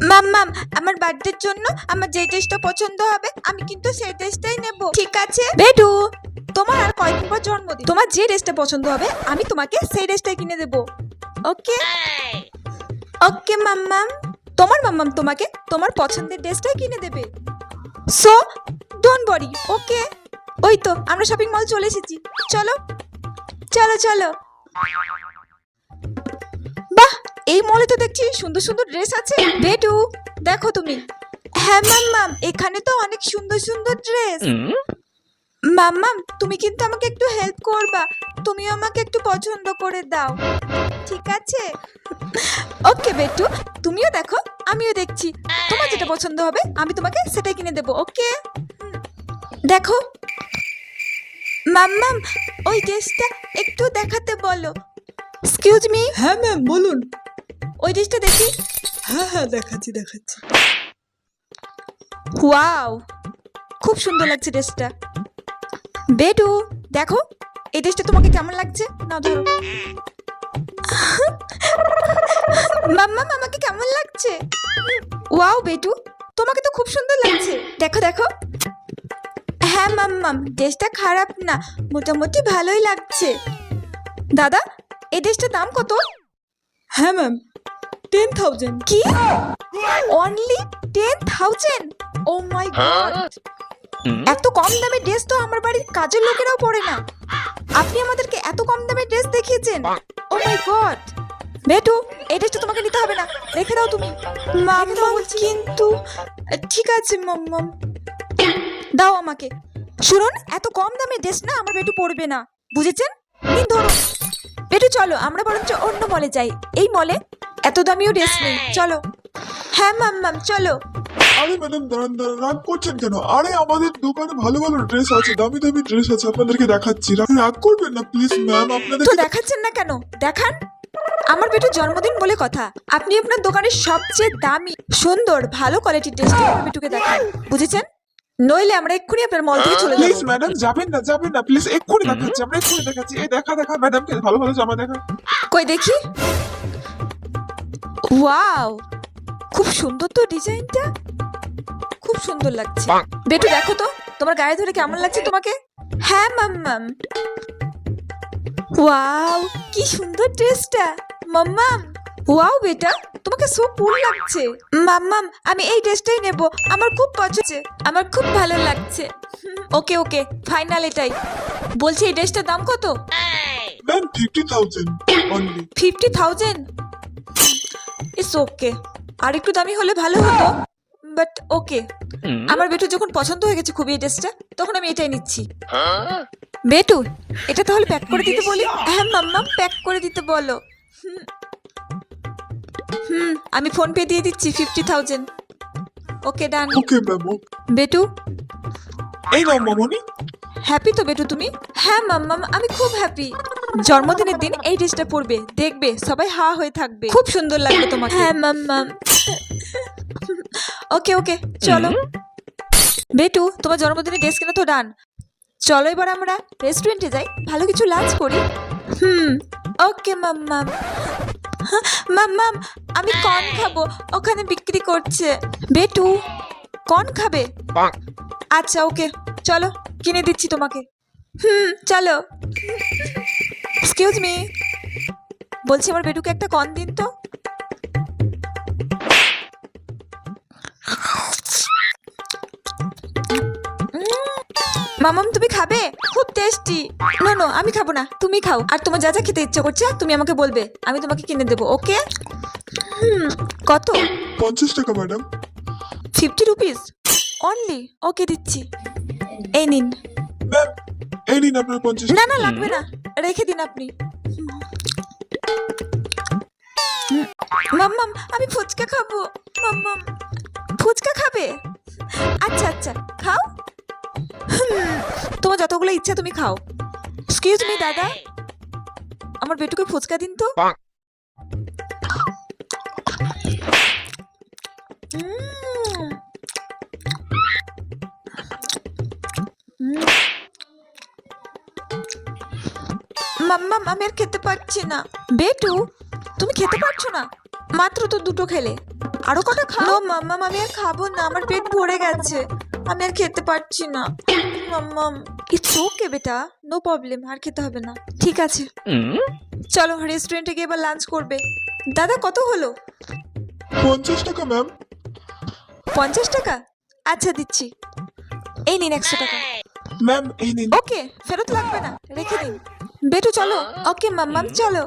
মাম মাম আমার বার্থডের জন্য আমার যে ড্রেসটা পছন্দ হবে আমি কিন্তু সেই ড্রেসটাই নেব। ঠিক আছে? বেডু! তোমার আর কয়েকদিন পর জন্মদিন। তোমার যে ড্রেসটা পছন্দ হবে আমি তোমাকে সেই ড্রেসটাই কিনে দেব। ওকে? ওকে মাম্মাম তোমার মাম্মাম তোমাকে তোমার পছন্দের ড্রেসটাই কিনে দেবে। So don't worry okay? ওই তো আমরা শপিং মল চলে এসেছি। চলো চলো চলো। বাহ! এই মলে তো দেখছি সুন্দর সুন্দর ড্রেস আছে। বেটু দেখো তুমি। হ্যাঁ ম্যাম ম্যাম এখানে তো অনেক সুন্দর সুন্দর ড্রেস ম্যাম ম্যাম তুমি কিন্তু আমাকে একটু হেল্প করবা। তুমি আমাকে একটু পছন্দ করে দাও। ঠিক আছে? ওকে বেটু তুমিও দেখো আমিও দেখছি। তোমার যেটা পছন্দ হবে আমি তোমাকে সেটাই কিনে দেবো ওকে দেখো। ম্যাম ম্যাম ওই ড্রেসটা একটু দেখাতে বলো। এক্সকিউজ মি হ্যাঁ ম্যাম বলুন। ওই ড্রেসটা দেখি? হ্যাঁ হ্যাঁ দেখাচ্ছি দেখাচ্ছি। ওয়াও খুব সুন্দর লাগছে ড্রেসটা বেডু দেখো এই ড্রেসটা তোমাকে কেমন লাগছে? না ধরো। মাম্মা আমাকে কেমন লাগছে? ওয়াও বেটু তোমাকে তো খুব সুন্দর লাগছে। দেখো দেখো। হ্যাঁ মাম্মাম ড্রেসটা খারাপ না মোটামুটি ভালোই লাগছে। দাদা এই ড্রেসটার দাম কত? হ্যাঁ ম্যাম। টেন থাউজেন্ড কি? Only ten thousand oh my god এত কম দামে ড্রেস তো আমার বাড়ির কাজের লোকেরাও পরে না। আপনি আমাদেরকে এত কম দামে ড্রেস দেখিয়েছেন। ও মাই গড বেটু এই ড্রেসটা তোমাকে নিতে হবে না। রেখে দাও তুমি। মাম্মা কিন্তু ঠিক আছে মাম্মা। দাও আমাকে। শুনুন এত কম দামে ড্রেস না আমার বেটু পরবে না। বুঝেছেন? নিন ধরুন। বেটু চলো আমরা বরঞ্চ অন্য মলে যাই। এই মলে এত দামিও ড্রেস নেই। চলো। হ্যাঁ মাম্মাম চলো। আরে ম্যাডাম দাঁড়ান দাঁড়ান রাগ করছেন কেন? আরে আমাদের দোকানে ভালো ভালো ড্রেস আছে দামি দামি ড্রেস আছে আপনাদেরকে দেখাচ্ছি। রাগ রাগ করবেন না প্লিজ ম্যাম তো দেখাচ্ছেন না কেন? দেখান। আমার বেটুর জন্মদিন বলে কথা। আপনি আপনার দোকানের সবচেয়ে দামি সুন্দর ভালো কোয়ালিটির ড্রেসটি আমার বেটুকে দেখান। বুঝেছেন? নইলে আমরা এক্ষুনি আপনার মল থেকে চলে প্লিজ যাব। ম্যাডাম যাবেন না যাবেন না প্লিজ এক্ষুনি দেখাচ্ছি আমরা এক্ষুনি দেখাচ্ছি। এই দেখা দেখা ম্যাডামকে ভালো ভালো জামা দেখা। কই দেখি? ওয়াও খুব সুন্দর তো ডিজাইনটা। খুব সুন্দর লাগছে। বেটু দেখো তো তোমার গায়ে ধরে কেমন লাগছে তোমাকে? হ্যাঁ মাম্মাম ওয়াও কি সুন্দর ড্রেসটা। মাম্মাম ওয়াও বেটা তোমাকে সো কুল লাগছে। মাম্মাম আমি এই ড্রেসটাই নেব। আমার খুব পছন্দ আমার খুব ভালো লাগছে। ওকে ওকে ফাইনাল এটাই। বলছি এই ড্রেসটার দাম কত? Ma'am fifty thousand only fifty thousand? It's okay আর একটু দামি হলে ভালো হতো। বাট ওকে আমার বেটু যখন পছন্দ হয়ে গেছে খুবই এই ড্রেসটা তখন আমি এটাই নিচ্ছি। বেটু এটা তাহলে প্যাক করে দিতে বলি? হ্যাঁ মাম্মা প্যাক করে দিতে বলো। হুম। আমি ফোন পে দিয়ে দিচ্ছি fifty thousand okay done okay ma'am বেটু? এই নাও মামনি। হ্যাপি তো বেটু তুমি? হ্যাঁ মাম্মাম আমি খুব হ্যাপি জন্মদিনের দিন এই ড্রেসটা পরবে দেখবে সবাই হা হয়ে থাকবে। খুব সুন্দর লাগবে তোমাকে। হ্যাঁ মাম্মাম ওকে ওকে চলো। বেটু তোমার জন্মদিনের ড্রেস কেনা তো ডান চলো এবার আমরা রেস্টুরেন্টে যাই ভালো কিছু লাঞ্চ করি। হুম ওকে মাম্মাম মাম্মাম আমি কর্ন খাব ওখানে বিক্রি করছে। বেটু কর্ন খাবে? আচ্ছা ওকে চলো কিনে দিচ্ছি তোমাকে। হুম চলো। এক্সকিউজ মি বলছি আমার বেটুকে একটা কন দিন তো। মামাম তুমি খাবে? খুব টেস্টি নো নো আমি খাব না তুমি খাও। আর তোমার যা যা খেতে ইচ্ছে করছে তুমি আমাকে বলবে। আমি তোমাকে কিনে দেবো ওকে? হুম কত? পঞ্চাশ টাকা madam fifty rupees only okay দিচ্ছি। এই নিন। এই নিন আপনার পঞ্চাশ না না লাগবে না। রেখে দিন আপনি। মাম্মাম আমি ফুচকা খাব। মাম্মাম ফুচকা খাবে? আচ্ছা আচ্ছা খাও। হুম, তোমার যতগুলো ইচ্ছা তুমি খাও। এক্সকিউজ মি দাদা। আমার বেটুকে ফুচকা দিন তো। উম। মাম্মা আমি আর খেতে পারছি না। বেটু তুমি খেতে পারছ না? মাত্র তো দুটো খেলে। আরও কটা খাও? মাম্মাম আমি আর খাব না। আমার পেট ভরে গেছে। আমি আর খেতে পারছি না। মাম্মাম ইটস ওকে বেটা। নো প্রবলেম আর খেতে হবে না। ঠিক আছে। চলো রেস্টুরেন্টে গিয়ে এবার লাঞ্চ করবে। দাদা কত হলো? পঞ্চাশ টাকা ম্যাম পঞ্চাশ টাকা? আচ্ছা দিচ্ছি। এই নিন একশো টাকা। ম্যাম এই নিন। ওকে ফেরত লাগবে না। রেখে দিন। বেটু চলো। ওকে মাম্মাম চলো।